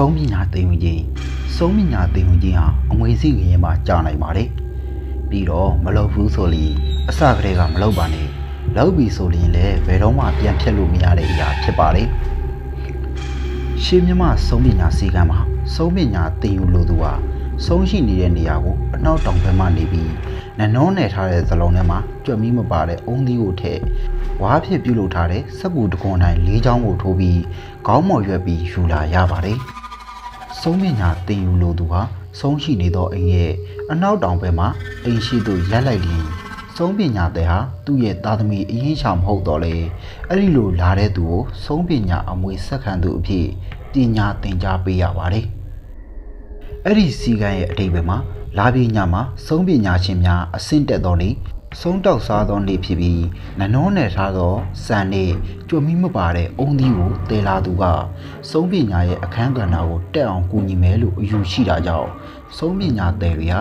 ဆုံးပညာသိဝင်ကြီးဆုံးပညာသိဝင်ကြီးဟာအမွေစီငရင်မှာကြာနိုင်ပါတယ်ပြီးတော့မလုပ်ဘူးဆိုရင်အစကတည်းကမလုပ်ပါနဲ့လုပ်ပြီဆိုရင်လည်းဘယ်တော့မှပြန်ဖြတ်လို့မရတဲ့အရာဖြစ်ပါတယ်ရှေးမြမဆုံးပညာစီကံမှာဆုံးပညာသင်ယူလိုသူဟာဆုံးရှိနေတဲ့နေရာကိုအနောက်တောင်ဘက်မှနေပြီးနနှောနယ်ထားတဲ့သလုံးထဲမှာကြွက်မီးမပါတဲ့အုံးသီးကိုထည့်ဝါးဖြစ်ပြုတ်လုပ်ထားတဲ့စက်ကူတကွန်တိုင်းလေးချောင်းကိုထိုးပြီးခေါင်းမော်ရွက်ပြီးယူလာရပါတယ် ဆုံးပညာသင်ယူလိုသူဟာဆုံးရှိနေသောအိမ်ရဲ့အနောက်တောင်ဘက်မှာအိမ်ရှိသူရက်လိုက်လျင်ဆုံးပညာတဲ့ဟာသူ့ရဲ့သားသမီးအရင်ချောင်မဟုတ်တော့လေအဲ့ဒီလိုလာတဲ့သူကိုဆုံးပညာအမွေဆက်ခံသူအဖြစ်ပညာသင်ကြားပေးရပါတယ်အဲ့ဒီစီကံရဲ့အတိတ်ပဲမှာလာပညာမှာဆုံးပညာရှင်များအဆင့်တက်သောနေ့ ဆုံးတောက်စားသောနေ့ဖြစ်ပြီးနနောနယ်ထားသောစံနေ့ကြွမီးမပါတဲ့အုံသီးကိုတေလာသူကဆုံးပညာရဲ့အခန်းကဏ္ဍကိုတက်အောင်ကူညီမယ်လို့အယူရှိတာကြောင့်ဆုံးပညာသည်တွေဟာ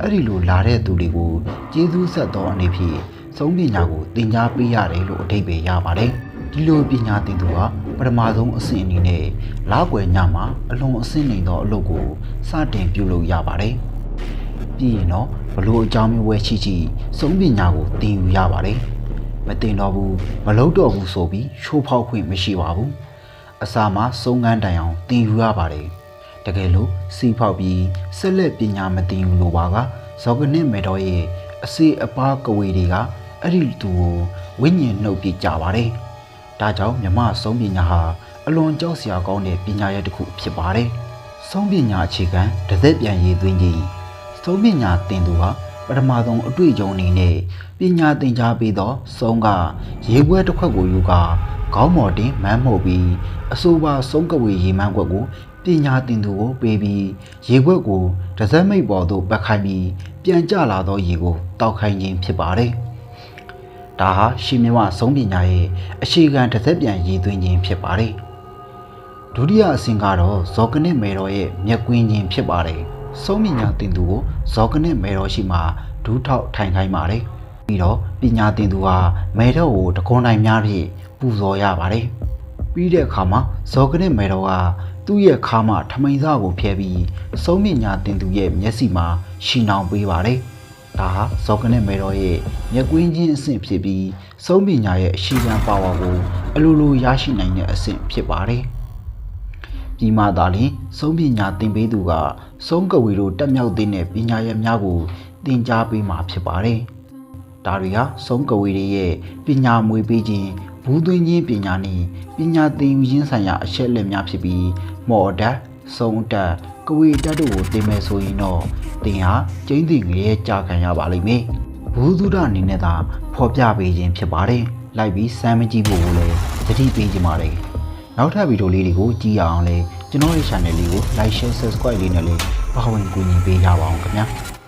အဲ့ဒီလိုလာတဲ့သူတွေကိုကျေးဇူးဆက်သောအနေဖြင့်ဆုံးပညာကိုသင်ကြားပေးရတယ်လို့အထိပ္ပယ်ရပါတယ်ဒီလိုပညာသင်သူဟာပထမဆုံးအဆင့်အနေနဲ့လောက်ွယ်ညမှာအလွန်အဆင့်နေသောအလုပ်ကိုစတင်ပြုလုပ်ရပါတယ်။ ပြီးရင်တော့ဘလို့အကြောင်းမျိုးဝဲရှိရှိစုံပညာကိုသင်ယူရပါတယ်။မသင်တော့ဘူးမလုပ်တော့ဘူးဆိုပြီးချိုးဖောက်ခွင့်မရှိပါဘူး။အစာမှာစုံကန်းတိုင်အောင်သင်ယူရပါတယ်။တကယ်လို့စီဖောက်ပြီးဆက်လက်ပညာမသင်ယူလိုပါကဇောကနစ်မေတော်ရဲ့အစေအပါကဝေတွေကအဲ့ဒီသူကိုဝိညာဉ်နှုတ်ပြကြပါတယ်။ဒါကြောင့်မြမဆုံးပညာဟာအလွန်ကြောက်စရာကောင်းတဲ့ပညာရဲ့တစ်ခုဖြစ်ပါတယ်။ဆုံးပညာအခြေခံတစ်သက်ပြန်ရည်သွင်းခြ င်းဆုံးပညာသင်သူဟာပထမဆုံးအတွေ့အကြုံအနေနဲ့ပညာသင်ကြားပေးသောဆုံးကရေပွဲတစ်ခွက်ကိုယူကာခေါင်းမော်တင်မန်းမှုတ်ပြီးအဆိုပါဆုံးကဝေရေမန်းခွက်ကိုပညာသင်သူကိုပေးပြီးရေခွက်ကိုတစ်စက်မိတ်ပေါ်သို့ပတ်ခိုင်းပြီးပြန်ကျလာသောရေကိုတောက်ခိုင်းခြင်းဖြစ်ပါတယ်။ဒါဟာရှင်မြတ်ဆုံးပညာရဲ့အခြေခံတစ်သက်ပြန်ရည်သွင်းခြင်းဖြစ်ပါတယ်။ဒုတိယအဆင့်ကတော့ဇောကနစ်မေတော်ရဲ့မျက်ကွင်းခြင်းဖြစ်ပါတယ်။ ဆုံးပညာတင်သူကိုဇောကနစ်မေတော်ရှိမှဒူးထောက်ထိုင်ခိုင်းပါတယ်။ပြီးတော့ပညာတင်သူဟာမေတော်ကိုတခွန်တိုင်းများဖြင့်ပူဇော်ရပါတယ်။ပြီးတဲ့အခါမှာဇောကနစ်မေတော်ကသူ့ရဲ့ခါမှထမိန်စကိုဖျဲပြီးဆုံးပညာတင်သူရဲ့မျက်စိမှာရှီနောင်ပေးပါတယ်။ဒါဟာဇောကနဲ့မေတော်ရဲ့မျက်ကွင်းချင်းအဆင့်ဖြစ်ပြီးစုံးပညာရဲ့အရှိခံပါဝါကိုအလိုလိုရရှိနိုင်တဲ့အဆင့်ဖြစ်ပါတယ်။ ဒီမှသာလျှင်စုံးပညာသင်ပေးသူကစုံးကဝေတို့တက်မြောက်တဲ့ပညာရဲ့များကိုသင်ကြားပေးမှာဖြစ်ပါတယ်။ဒါတွေဟာစုံးကဝေတွေရဲ့ပညာမွေပေးခြင်းဘူးသွင်းခြင်းပညာနှင့်ပညာသင်ယူခြင်းဆိုင်ရာအချက်အလက်များဖြစ်ပြီးမော်ဒတ်စုံတတ်ကဝေတက်တို့ကိုသင်မယ်ဆိုရင်တော့သင်ဟာကျင်းသင်ငရဲကြာခံရပါလိမ့်မယ်။ဘူးသုဒအနေနဲ့သာဖော်ပြပေးခြင်းဖြစ်ပါတယ်။လိုက်ပြီးစမ်းမကြည့်ဖို့ကိုလည်းသတိပေးကြပါလေ။ နောက်ထပ်ဗီဒီယိုလေးတွေကိုကြည့်ရအောင်လဲကျွန်တော်ရဲ့ channel လေးကို like share subscribe လေးနဲ့လည်းပါဝင်ကူညီပေးကြပါအောင်ခင်ဗျာ။